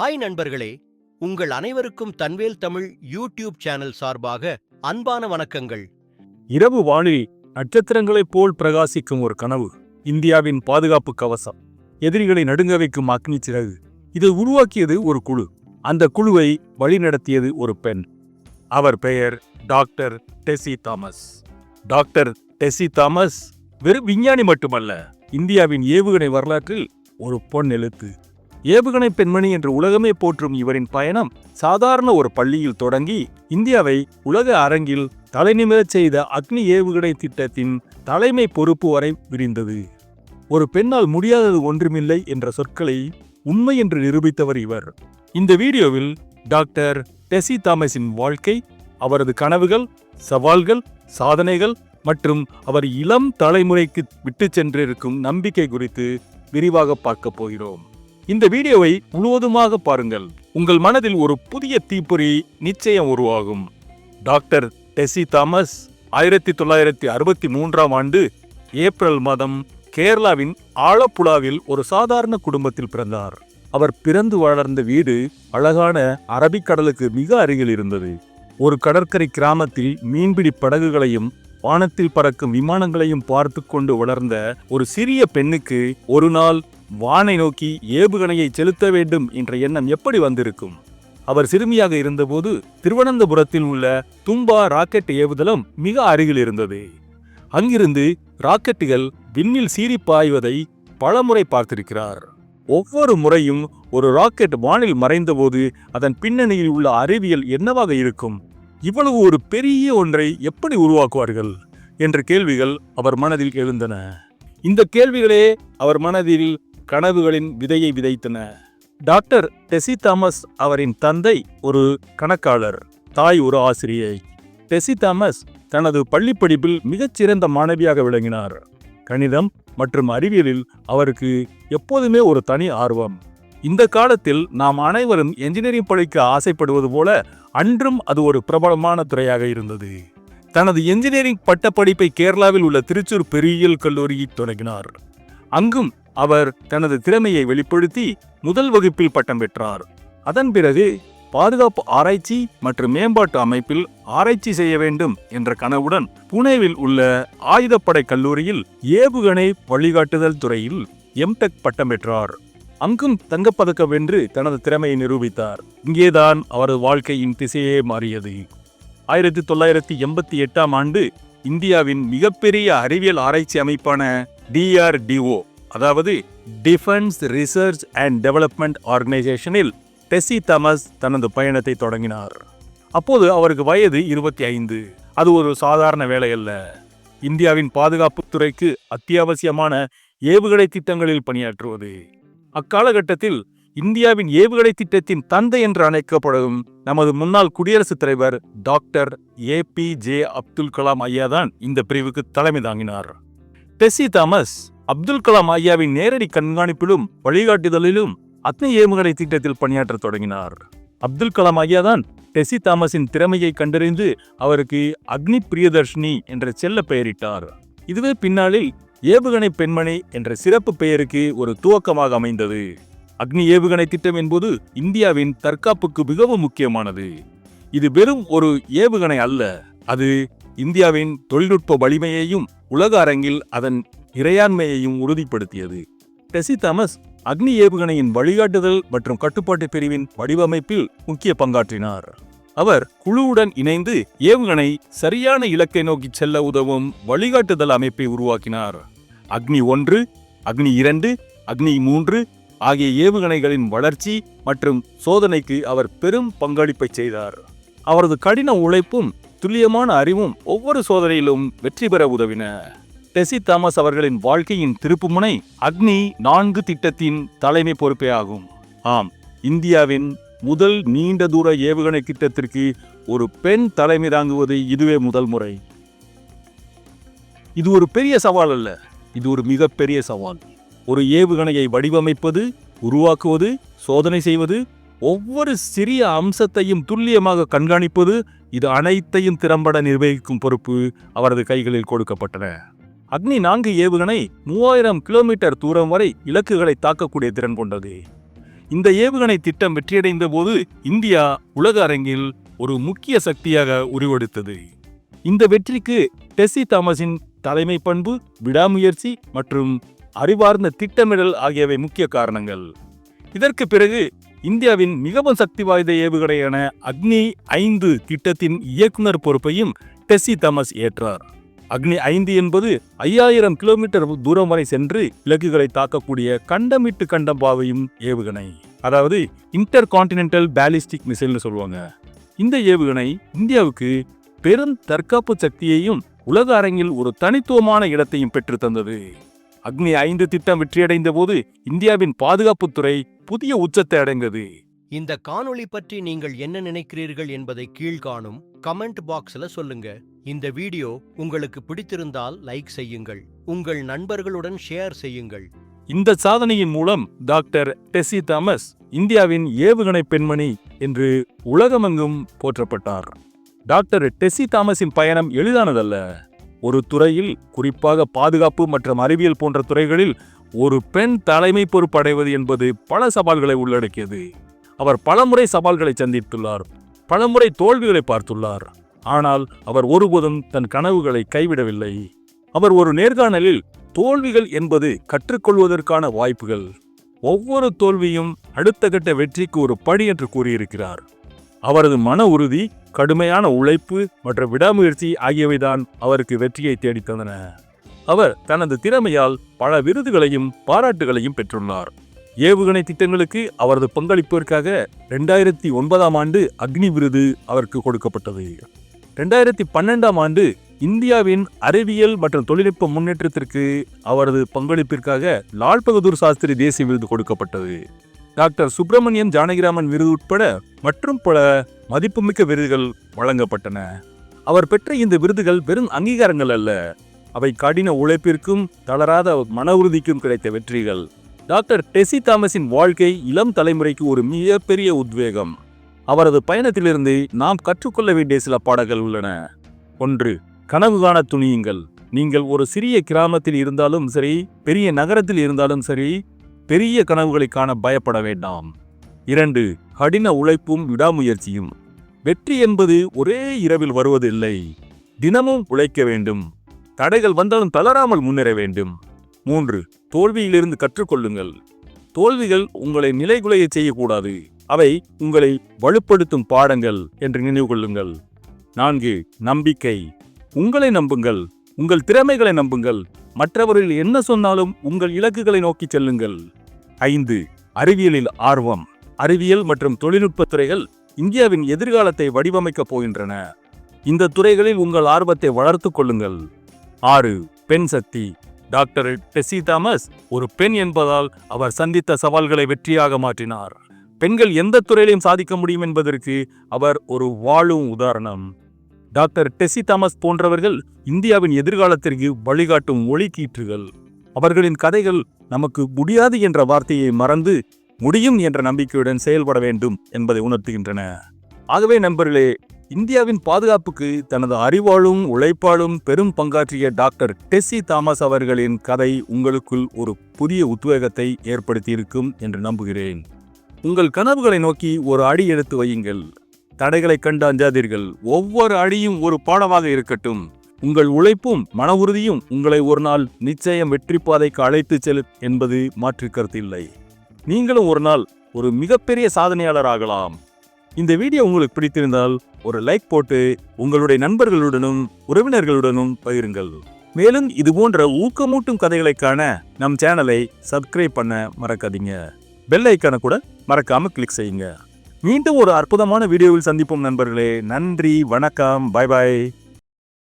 Hi நண்பர்களே உங்கள் அனைவருக்கும் தன்வேல் தமிழ் யூடியூப் சேனல் சார்பாக அன்பான வணக்கங்கள். இரவு வானில் நட்சத்திரங்களைப் போல் பிரகாசிக்கும் ஒரு கனவு இந்தியாவின் பாதுகாப்பு கவசம். எதிரிகளை நடுங்க வைக்கும் அக்னி சிறகு. இதை உருவாக்கியது ஒரு குழு. அந்த குழுவை வழிநடத்தியது ஒரு பெண். அவர் பெயர் டாக்டர் டெசி தாமஸ். டாக்டர் டெசி தாமஸ் வெறும் விஞ்ஞானி மட்டுமல்ல இந்தியாவின் ஏவுகணை வரலாற்றில் ஒரு பொன் எழுத்து. ஏவுகணை பெண்மணி என்று உலகமே போற்றும் இவரின் பயணம் சாதாரண ஒரு பள்ளியில் தொடங்கி இந்தியாவை உலக அரங்கில் தலைநிமிரச் செய்த அக்னி ஏவுகணை திட்டத்தின் தலைமை பொறுப்பு வரை விரிந்தது. ஒரு பெண்ணால் முடியாதது ஒன்றுமில்லை என்ற சொற்களை உண்மை என்று நிரூபித்தவர் இவர். இந்த வீடியோவில் டாக்டர் டெசி தாமஸின் வாழ்க்கை அவரது கனவுகள் சவால்கள் சாதனைகள் மற்றும் அவர் இளம் தலைமுறைக்கு விட்டுச் சென்றிருக்கும் நம்பிக்கை குறித்து விரிவாக பார்க்க போகிறோம். இந்த வீடியோவை முழுவதுமாக பாருங்கள். உங்கள் மனதில் ஒரு புதிய தீப்பொறி நிச்சயம் உருவாகும். டாக்டர் டெசி தாமஸ் ஆயிரத்தி தொள்ளாயிரத்தி அறுபத்தி மூன்றாம் ஆண்டு ஏப்ரல் மாதம் கேரளாவின் ஆலப்புழாவில் ஒரு சாதாரண குடும்பத்தில் பிறந்தார். அவர் பிறந்து வளர்ந்த வீடு அழகான அரபிக்கடலுக்கு மிக அருகில் இருந்தது. ஒரு கடற்கரை கிராமத்தில் மீன்பிடி படகுகளையும் வானத்தில் பறக்கும் விமானங்களையும் பார்த்து கொண்டு வளர்ந்த ஒரு சிறிய பெண்ணுக்கு ஒரு நாள் வானை நோக்கி ஏவுகணையை செலுத்த வேண்டும் என்ற எண்ணம் எப்படி வந்திருக்கும்? அவர் சிறுமியாக இருந்தபோது திருவனந்தபுரத்தில் உள்ள தும்பா ராக்கெட் ஏவுதளம் மிக அருகில் இருந்தது. அங்கிருந்து ராக்கெட்டுகள் விண்ணில் சீறி பாய்வதை பலமுறை பார்த்திருக்கிறார். ஒவ்வொரு முறையும் ஒரு ராக்கெட் வானில் மறைந்தபோது அதன் பின்னணியில் உள்ள அறிவியல் என்னவாக இருக்கும்? இவ்வளவு ஒரு பெரிய ஒன்றை எப்படி உருவாக்குவார்கள்? என்ற கேள்விகள் அவர் மனதில் எழுந்தன. இந்த கேள்விகளே அவர் மனதில் கனவுகளின் விதையை விதைத்தன. டாக்டர் டெசி தாமஸ் அவரின் தந்தை ஒரு கணக்காளர் தாய் ஒரு ஆசிரியை. டெசி தாமஸ் தனது பள்ளிப்படிப்பில் மிகச்சிறந்த மாணவியாக விளங்கினார். கணிதம் மற்றும் அறிவியலில் அவருக்கு எப்போதுமே ஒரு தனி ஆர்வம். இந்த காலத்தில் நாம் அனைவரும் என்ஜினியரிங் படிக்க ஆசைப்படுவது போல அன்றும் அது ஒரு பிரபலமான துறையாக இருந்தது. தனது என்ஜினியரிங் பட்டப்படிப்பை கேரளாவில் உள்ள திருச்சூர் பெரியல் கல்லூரியில் தொடங்கினார். அங்கும் அவர் தனது திறமையை வெளிப்படுத்தி முதல் வகுப்பில் பட்டம் பெற்றார். அதன் பிறகு பாதுகாப்பு ஆராய்ச்சி மற்றும் மேம்பாட்டு அமைப்பில் ஆராய்ச்சி செய்ய வேண்டும் என்ற கனவுடன் புனேவில் உள்ள ஆயுதப்படை கல்லூரியில் ஏவுகணை வழிகாட்டுதல் துறையில் எம்டெக் பட்டம் பெற்றார். அங்கும் தங்கப்பதக்கம் வென்று தனது திறமையை நிரூபித்தார். இங்கேதான் அவரது வாழ்க்கையின் திசையே மாறியது. ஆயிரத்தி தொள்ளாயிரத்தி எண்பத்தி எட்டாம் ஆண்டு இந்தியாவின் மிகப்பெரிய அறிவியல் ஆராய்ச்சி அமைப்பான டிஆர்டிஓ அதாவது டிஃபென்ஸ் ரிசர்ச் அண்ட் டெவலப்மெண்ட் ஆர்கனைசேஷனில் டெசி தாமஸ் தனது பயணத்தை தொடங்கினார். அப்போது அவருக்கு வயது இருபத்தி ஐந்து அது ஒரு சாதாரண வேலை அல்ல. இந்தியாவின் பாதுகாப்புத் துறைக்கு அத்தியாவசியமான ஏவுகணை திட்டங்களில் பணியாற்றுவது. அக்காலகட்டத்தில் இந்தியாவின் ஏவுகணை திட்டத்தின் தந்தை என்று அழைக்கப்படும் நமது முன்னாள் குடியரசுத் தலைவர் doctor A P J Abdul Kalam ஐயா தான் இந்த பிரிவுக்கு தலைமை தாங்கினார். டெசி தாமஸ் அப்துல் கலாம் ஐயாவின் நேரடி கண்காணிப்பிலும் வழிகாட்டுதலிலும் அக்னி ஏவுகணை திட்டத்தில் பணியாற்றத் தொடங்கினார். அப்துல் கலாம் ஐயா தான் டெசி தாமஸின் திறமையை கண்டறிந்து அவருக்கு அக்னி பிரியதர்ஷினி என்ற செல்ல பெயரிட்டார். இதுவே பின்னாளில் ஏவுகணை பெண்மணி என்ற சிறப்பு பெயருக்கு ஒரு துவக்கமாக அமைந்தது. அக்னி ஏவுகணை திட்டம் என்பது இந்தியாவின் தற்காப்புக்கு மிகவும் முக்கியமானது. இது வெறும் ஒரு ஏவுகணை அல்ல அது இந்தியாவின் தொழில்நுட்ப வலிமையையும் உலக அரங்கில் அதன் இறையாண்மையையும் உறுதிப்படுத்தியது. டெசி தாமஸ் அக்னி ஏவுகணையின் வழிகாட்டுதல் மற்றும் கட்டுப்பாட்டு பிரிவின் வடிவமைப்பில் முக்கிய பங்காற்றினார். அவர் குழுவுடன் இணைந்து ஏவுகணை சரியான இலக்கை நோக்கி செல்ல உதவும் வழிகாட்டுதல் அமைப்பை உருவாக்கினார். அக்னி ஒன்று அக்னி இரண்டு அக்னி மூன்று ஆகிய ஏவுகணைகளின் வளர்ச்சி மற்றும் சோதனைக்கு அவர் பெரும் பங்களிப்பை செய்தார். அவரது கடின உழைப்பும் துல்லியமான அறிவும் ஒவ்வொரு சோதனையிலும் வெற்றி பெற உதவின. டெசி தாமஸ் அவர்களின் வாழ்க்கையின் திருப்புமுனை அக்னி நான்கு திட்டத்தின் தலைமை பொறுப்பே ஆகும். ஆம் இந்தியாவின் முதல் நீண்ட தூர ஏவுகணை திட்டத்திற்கு ஒரு பெண் தலைமை தாங்குவது இதுவே முதல் முறை. இது ஒரு பெரிய சவால் அல்ல இது ஒரு மிகப்பெரிய சவால். ஒரு ஏவுகணையை வடிவமைப்பது உருவாக்குவது சோதனை செய்வது ஒவ்வொரு சிறிய அம்சத்தையும் துல்லியமாக கண்காணிப்பது இது அனைத்தையும் திறம்பட நிர்வகிக்கும் பொறுப்பு அவரது கைகளில் கொடுக்கப்பட்டன. அக்னி நான்கு ஏவுகணை மூவாயிரம் கிலோமீட்டர் தூரம் வரை இலக்குகளை தாக்கக்கூடிய திறன் கொண்டது. இந்த ஏவுகணை திட்டம் வெற்றியடைந்த போது இந்தியா உலக அரங்கில் ஒரு முக்கிய சக்தியாக உருவெடுத்தது. இந்த வெற்றிக்கு டெஸ்ஸி தாமஸின் தலைமை பண்பு விடாமுயற்சி மற்றும் அறிவார்ந்த திட்டமிடல் ஆகியவை முக்கிய காரணங்கள். இதற்கு பிறகு இந்தியாவின் மிகவும் சக்தி வாய்ந்த ஏவுகணையான அக்னி ஐந்து திட்டத்தின் இயக்குனர் பொறுப்பையும் டெஸ்ஸி தாமஸ் ஏற்றார். அக்னி ஐந்து என்பது ஐயாயிரம் கிலோமீட்டர் தூரம் வரை சென்று இலக்குகளை தாக்கக்கூடிய கண்டமிட்டு கண்டம் பாவையும் ஏவுகணை. அதாவது இன்டர் கான்டினென்டல் பேலிஸ்டிக் மிசைல்னு சொல்லுவாங்க. இந்த ஏவுகணை இந்தியாவுக்கு பெரும் தற்காப்பு சக்தியையும் உலக அரங்கில் ஒரு தனித்துவமான இடத்தையும் பெற்று தந்தது. அக்னி ஐந்து திட்டம் வெற்றியடைந்த போது இந்தியாவின் பாதுகாப்புத்துறை புதிய உச்சத்தை அடைந்தது. இந்த காணொளி பற்றி நீங்கள் என்ன நினைக்கிறீர்கள் என்பதை கீழ்காணும் கமெண்ட் பாக்ஸ்ல சொல்லுங்க. இந்த வீடியோ உங்களுக்கு பிடித்திருந்தால் லைக் செய்யுங்கள். உங்கள் நண்பர்களுடன் ஷேர் செய்யுங்கள். இந்த சாதனையின் மூலம் டாக்டர் டெசி தாமஸ் இந்தியாவின் ஏவுகணை பெண்மணி என்று உலகமெங்கும் போற்றப்பட்டார். டாக்டர் டெசி தாமஸின் பயணம் எளிதானதல்ல. ஒரு துறையில் குறிப்பாக பாதுகாப்பு மற்றும் அறிவியல் போன்ற துறைகளில் ஒரு பெண் தலைமை பொறுப்படைவது என்பது பல சவால்களை உள்ளடக்கியது. அவர் பலமுறை சவால்களை சந்தித்துள்ளார் பலமுறை தோல்விகளை பார்த்துள்ளார். ஆனால் அவர் ஒருபோதும் தன் கனவுகளை கைவிடவில்லை. அவர் ஒரு நேர்காணலில் தோல்விகள் என்பது கற்றுக்கொள்வதற்கான வாய்ப்புகள். ஒவ்வொரு தோல்வியும் அடுத்த கட்ட வெற்றிக்கு ஒரு படி என்று கூறியிருக்கிறார். அவரது மன உறுதி கடுமையான உழைப்பு மற்றும் விடாமுயற்சி ஆகியவைதான் அவருக்கு வெற்றியை தேடித் தந்தன. அவர் தனது திறமையால் பல விருதுகளையும் பாராட்டுகளையும் பெற்றுள்ளார். ஏவுகணை திட்டங்களுக்கு அவரது பங்களிப்பிற்காக ரெண்டாயிரத்தி ஒன்பதாம் ஆண்டு அக்னி விருது அவருக்கு கொடுக்கப்பட்டது. ரெண்டாயிரத்தி பன்னெண்டாம் ஆண்டு இந்தியாவின் அறிவியல் மற்றும் தொழில்நுட்ப முன்னேற்றத்திற்கு அவரது பங்களிப்பிற்காக லால் பகதூர் சாஸ்திரி தேசிய விருது கொடுக்கப்பட்டது. டாக்டர் சுப்பிரமணியன் ஜானகிராமன் விருது உட்பட மற்றும் பல மதிப்புமிக்க விருதுகள் வழங்கப்பட்டன. அவர் பெற்ற இந்த விருதுகள் வெறும் அங்கீகாரங்கள் அல்ல. அவை கடின உழைப்பிற்கும் தளராத மன உறுதிக்கும் கிடைத்த வெற்றிகள். டாக்டர் டெசி தாமஸின் வாழ்க்கை இளம் தலைமுறைக்கு ஒரு மிகப்பெரிய உத்வேகம். அவரது பயணத்திலிருந்து நாம் கற்றுக்கொள்ள வேண்டிய சில பாடங்கள் உள்ளன. ஒன்று கனவு காண துணியுங்கள். நீங்கள் ஒரு சிறிய கிராமத்தில் இருந்தாலும் சரி பெரிய நகரத்தில் இருந்தாலும் சரி பெரிய கனவுகளை காண பயப்பட வேண்டாம். இரண்டு கடின உழைப்பும் விடாமுயற்சியும். வெற்றி என்பது ஒரே இரவில் வருவதில்லை. தினமும் உழைக்க வேண்டும். தடைகள் வந்தாலும் தளராமல் முன்னேற வேண்டும். மூன்று தோல்வியிலிருந்து கற்றுக்கொள்ளுங்கள். தோல்விகள் உங்களை நிலைகுலைய செய்யக்கூடாது. அவை உங்களை வலுப்படுத்தும் பாடங்கள் என்று நினைவு கொள்ளுங்கள். நான்கு நம்பிக்கை. உங்களை நம்புங்கள். உங்கள் திறமைகளை நம்புங்கள். மற்றவர்கள் என்ன சொன்னாலும் உங்கள் இலக்குகளை நோக்கி செல்லுங்கள். ஐந்து அறிவியலில் ஆர்வம். அறிவியல் மற்றும் தொழில்நுட்பத் துறைகள் இந்தியாவின் எதிர்காலத்தை வடிவமைக்கப் போகின்றன. இந்த துறைகளில் உங்கள் ஆர்வத்தை வளர்த்துக் கொள்ளுங்கள். ஆறு பெண் சக்தி. டாக்டர் டெஸ்ஸி தாமஸ் ஒரு பெண் என்பதால் அவர் சந்தித்த சவால்களை வெற்றியாக மாற்றினார். பெண்கள் எந்த துறையிலையும் சாதிக்க முடியும் என்பதற்கு அவர் ஒரு வாழும் உதாரணம். டாக்டர் டெசி தாமஸ் போன்றவர்கள் இந்தியாவின் எதிர்காலத்திற்கு வழிகாட்டும் ஒளிக்கீற்றுகள். அவர்களின் கதைகள் நமக்கு முடியாது என்ற வார்த்தையை மறந்து முடியும் என்ற நம்பிக்கையுடன் செயல்பட வேண்டும் என்பதை உணர்த்துகின்றன. ஆகவே நண்பர்களே இந்தியாவின் பாதுகாப்புக்கு தனது அறிவாலும் உழைப்பாலும் பெரும் பங்காற்றிய டாக்டர் டெஸ்ஸி தாமஸ் அவர்களின் கதை உங்களுக்குள் ஒரு புதிய உத்வேகத்தை ஏற்படுத்தியிருக்கும் என்று நம்புகிறேன். உங்கள் கனவுகளை நோக்கி ஒரு அடி எடுத்து வையுங்கள். தடைகளை கண்டு அஞ்சாதீர்கள். ஒவ்வொரு அடியும் ஒரு பாடமாக இருக்கட்டும். உங்கள் உழைப்பும் மன உறுதியும் உங்களை ஒரு நாள் நிச்சயம் வெற்றி பாதைக்கு அழைத்துச் செல்லும் என்பது மாற்று கருத்து இல்லை. நீங்களும் ஒரு நாள் ஒரு மிகப்பெரிய சாதனையாளர் ஆகலாம். இந்த வீடியோ உங்களுக்கு பிடித்திருந்தால் ஒரு லைக் போட்டு உங்களுடைய நண்பர்களுடனும் உறவினர்களுடனும் பகிருங்கள். மேலும் இது போன்ற ஊக்கமூட்டும் கதைகளை காண நம் சேனலை சப்ஸ்கிரைப் பண்ண மறக்காதீங்க. பெல் ஐக்கான கூட மறக்காமல் கிளிக் செய்யுங்க. மீண்டும் ஒரு அற்புதமான வீடியோவில் சந்திப்போம் நண்பர்களே. நன்றி வணக்கம் பாய் பாய்